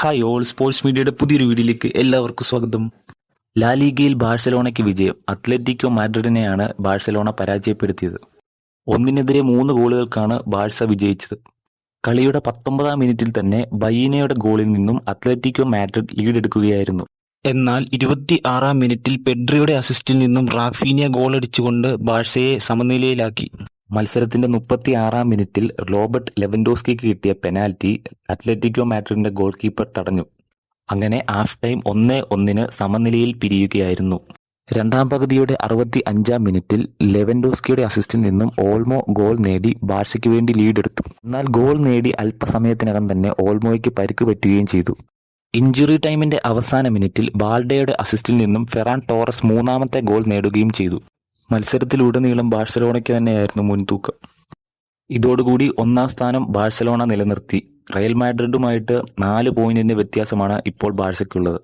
Hi all sports മീഡിയയുടെ പുതിയൊരു വീഡിയോയിലേക്ക് എല്ലാവർക്കും സ്വാഗതം. ലാലിഗയിൽ ബാഴ്സലോണയ്ക്ക് വിജയം. അത്ലറ്റിക്കോ മാഡ്രിഡിനെയാണ് ബാഴ്സലോണ പരാജയപ്പെടുത്തിയത്. ഒന്നിനെതിരെ മൂന്ന് ഗോളുകൾക്കാണ് ബാഴ്സ വിജയിച്ചത്. കളിയുടെ പത്തൊമ്പതാം മിനിറ്റിൽ തന്നെ ബൈനയുടെ ഗോളിൽ നിന്നും അത്ലറ്റിക്കോ മാഡ്രിഡ് ലീഡെടുക്കുകയായിരുന്നു. എന്നാൽ ഇരുപത്തി ആറാം മിനിറ്റിൽ പെഡ്രിയുടെ അസിസ്റ്റിൽ നിന്നും റാഫീനിയ ഗോളടിച്ചുകൊണ്ട് ബാഴ്സയെ സമനിലയിലാക്കി. മത്സരത്തിന്റെ മുപ്പത്തി ആറാം മിനിറ്റിൽ റോബർട്ട് ലെവൻഡോസ്കിക്ക് കിട്ടിയ പെനാൽറ്റി അത്ലറ്റിക്കോ മാഡ്രിഡിന്റെ ഗോൾ കീപ്പർ തടഞ്ഞു. അങ്ങനെ ഹാഫ് ടൈം ഒന്ന് ഒന്നിന് സമനിലയിൽ പിരിയുകയായിരുന്നു. രണ്ടാം പകുതിയുടെ അറുപത്തി അഞ്ചാം മിനിറ്റിൽ ലെവൻഡോസ്കിയുടെ അസിസ്റ്റിൽ നിന്നും ഓൾമോ ഗോൾ നേടി ബാഴ്സയ്ക്ക് വേണ്ടി ലീഡെടുത്തു. എന്നാൽ ഗോൾ നേടി അല്പസമയത്തിനകം തന്നെ ഓൾമോയ്ക്ക് പരിക്ക് പറ്റുകയും ചെയ്തു. ഇഞ്ചുറി ടൈമിന്റെ അവസാന മിനിറ്റിൽ ബാൾഡയുടെ അസിസ്റ്റിൽ നിന്നും ഫെറാൻ ടോറസ് മൂന്നാമത്തെ ഗോൾ നേടുകയും ചെയ്തു. മത്സരത്തിലുടനീളം ബാഴ്സലോണയ്ക്ക് തന്നെയായിരുന്നു മുൻതൂക്കം. ഇതോടുകൂടി ഒന്നാം സ്ഥാനം ബാഴ്സലോണ നിലനിർത്തി. റയൽ മാഡ്രിഡുമായിട്ട് നാല് പോയിന്റിന്റെ വ്യത്യാസമാണ് ഇപ്പോൾ ബാഴ്സയ്ക്കുള്ളത്.